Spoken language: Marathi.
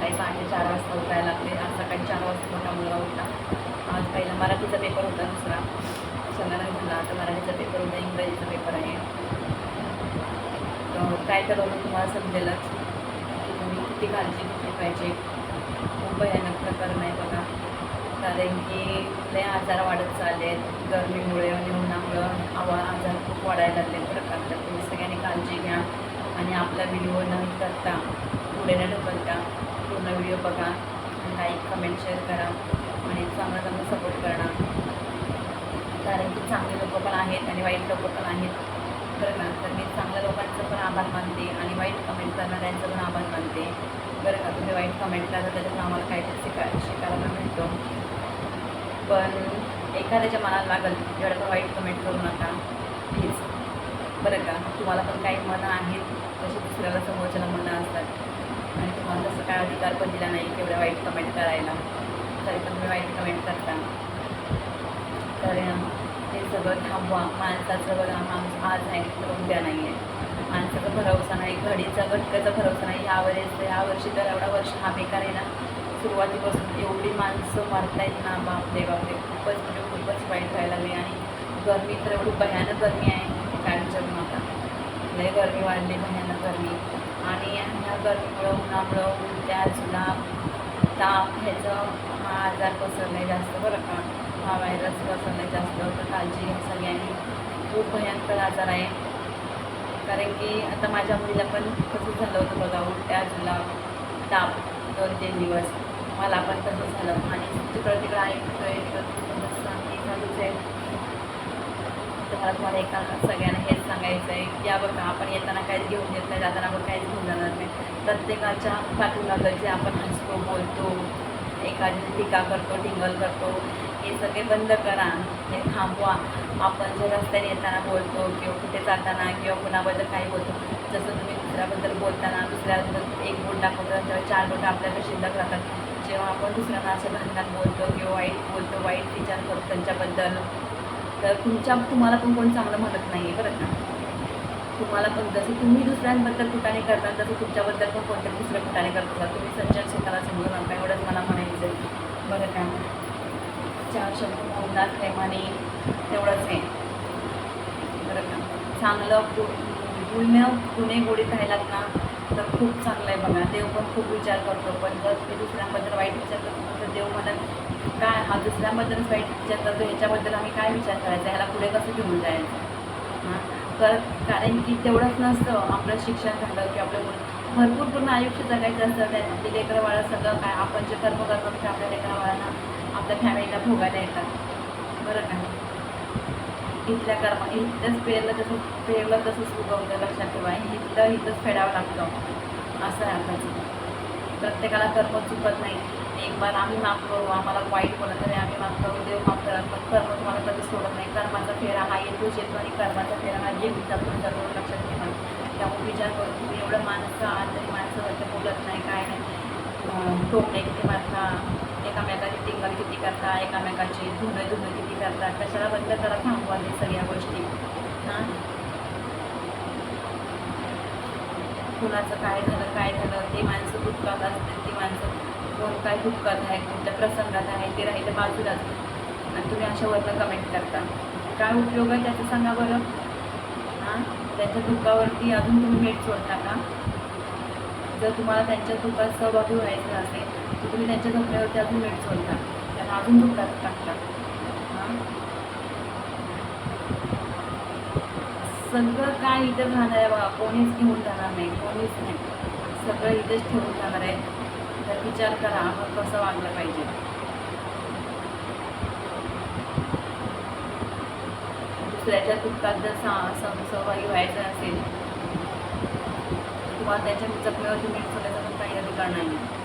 वाजता उठायला लागते आज सकाळी चार वाजता मोठा मुलगा उठला. आज पहिला मराठीचा पेपर होता दुसरा. सगळ्यांना झाला. आता मराठीचा पेपर होता इंग्रजीचा पेपर आहे. तर काय करावं तुम्हाला समजेलच की तुम्ही किती काळजी घेतली पाहिजे. खूप भयानक प्रकार नाही बघा. कारण की लय आजार वाढत चालले आहेत गरमीमुळे आणि उन्हामुळं आवा आजार खूप वाढायला लागले प्रकार. तर तुम्ही सगळ्यांनी काळजी घ्या आणि आपला व्हिडिओ न करता पुढे न ढकलता पूर्ण व्हिडिओ बघा. लाईक कमेंट शेअर करा. आणि चांगला चांगला सपोर्ट करा. कारण की चांगले लोक पण आहेत आणि वाईट लोक पण आहेत. बरं का? तर मी चांगल्या लोकांचं पण आभार मानते आणि वाईट कमेंट करणाऱ्यांचं पण आभार मानते. बरं का? तुम्ही वाईट कमेंट करा त्याच्यातून आम्हाला काहीतरी शिका शिकायला मिळतो. पण एखाद्याच्या मनाला लागल एवढं पण वाईट कमेंट करू नका? प्लीज बरं का? तुम्हाला पण काही मनं आहेत तसे दुसऱ्याला समोरच्याला मनं असतात. आणि तुम्हाला तसं काय अधिकार पण दिला नाही की एवढ्या वाईट कमेंट करायला. तरी पण तुम्ही वाईट कमेंट करता तर ते सगळं थांबवा. माणसाचं बघा माणूस आज आहे तर उद्या नाही आहे. माणसाचा भरोसा नाही घडीचा घटकाचा भरोसा नाही. यावेळेस यावर्षी तर एवढा वर्ष हा बेकार आहे ना. सुरुवातीपासून एवढी माणसं मरतायत ना बापरे बापरे खूपच म्हणजे खूपच वाईट व्हायला लागली. आणि गरमी तर एवढी भयानक गरमी आहे काय विचारू नका. लय गरमी वाढली भयानक गरमी. आणि ह्या गरमीमुळं उन्हामुळं उलट्या जुलाब ताप ह्याचं हा आजार पसरलाय जास्त बरं का. हा व्हायरस पसरलाय जास्त. तर काळजी घ्या सगळ्यांनी. खूप भयंकर आजार आहे. कारण की आता माझ्या मुलीला पण तसंच झालं होतं बघा उलट्या जुलाब ताप दोन तीन दिवस. मला पण तसं झालं. आणि तिकडं तिकडं ऐकतोय तिकडं तिकडं सांगते चालूच आहे. तर मला तुम्हाला एका सगळ्यांना हेच सांगायचं आहे की या बघा आपण येताना काहीच घेऊन येत नाही जाताना आपण काहीच घेऊन जाणार नाही. प्रत्येकाच्या पाठीमागं जे आपण हसतो बोलतो एखादी टीका करतो टिंगल करतो हे सगळे बंद करा. हे थांबवा. आपण जे रस्त्याने येताना बोलतो किंवा कुठे जाताना किंवा कुणाबद्दल काही बोलतो जसं तुम्ही दुसऱ्याबद्दल बोलताना दुसऱ्याबद्दल एक बोट दाखवतो तेव्हा चार बोट आपल्याकडे शिल्लक राहतात जेव्हा आपण दुसऱ्यांना असं भांडण बोलतो किंवा वाईट बोलतो वाईट विचार करतो त्यांच्याबद्दल तर तुमच्या तुम्हाला पण कोण चांगलं म्हणत नाही आहे बरं का? तुम्हाला पण जसं तुम्ही दुसऱ्यांबद्दल कुठाने करता तसं तुमच्याबद्दल पण कोणत्या दुसऱ्या कुठाने करता? तुम्ही सज्जन स्वतःला समजू नका एवढंच मला म्हणायचं आहे बरं का? चार शब्द बोलणार प्रेमाने तेवढंच आहे. बरं का? चांगलं पु गुण्य गुन्हे गोडीत राहिलात ना तर खूप चांगलं आहे बघा. देव पण खूप विचार करतो पण जर तुम्ही दुसऱ्यांबद्दल वाईट विचार करतो तर देव म्हणत काय हा दुसऱ्यांबद्दलच वाईट विचार करतो ह्याच्याबद्दल आम्ही काय विचार करायचा? ह्याला पुढे कसं घेऊन जायचं? हां? तर कारण की तेवढंच नसतं आपलं शिक्षण झालं की आपलं भरपूर पूर्ण आयुष्य जगायचं असतं. त्यात लेकरवाळा सगळं काय आपण जे कर्म करतो ते आपल्या लेकरवाळांना आपल्या फॅमिलीला भोगायला येतात. बरं का? इथल्या कर्म इथंच पेरलं तसं पेरलं तसंच उगवलं लक्षात ठेवा. इथं इथंच फेडावं लागतं. असं आहे आताचं. प्रत्येकाला कर्म चुकत नाही. एक बार आम्ही माफ करू आम्हाला वाईट बोलत तरी आम्ही माफ करू देव माफ करा पण कर्म तुम्हाला कधीच सोडत नाही. कर्माचा फेरा हा येतोच येतो आणि कर्माचा फेरा हा विचार जातो लक्षात ठेवा त्यामुळे विचार करून तुम्ही एवढं माणसं आहात तरी माणसं वरती बोलत नाही काय नाही. टोपणे किती मारता एकामेकाची टिंगल किती करता एकामेकाची धुणे धुणे किती करता कशाला बंद करा थांबवा सगळ्या गोष्टी. हां? कुणाचं काय झालं काय झालं ते माणसं दुःखात असतील ती माणसं कोण काय दुःखात आहे कोणत्या प्रसंगात आहे ते राहिलं बाजूलाच. आणि तुम्ही अशा वरनं कमेंट करता. काय उपयोग आहे त्याचं सांगा बरं? हां? त्यांच्या दुःखावरती अजून तुम्ही मीठ सोडता का? जर तुम्हाला त्यांच्या दुःखात सहभागी व्हायचं असेल तर तुम्ही त्यांच्या दुःखावरती अजून मीठ सोडता. त्यांना अजून दुःखात टाकता. हां? सगळं काय इथं राहणार आहे बघा. कोणीच घेऊन जाणार नाही कोणीच नाही. सगळं इथेच ठेवून जाणार आहे. तर विचार करा आपण कसं वागलं पाहिजे. दुसऱ्याच्या दुःखात जर सहभागी व्हायचं असेल किंवा त्याच्या जखमेवरती तुम्ही सोडायचा पण काही अधिकार नाही.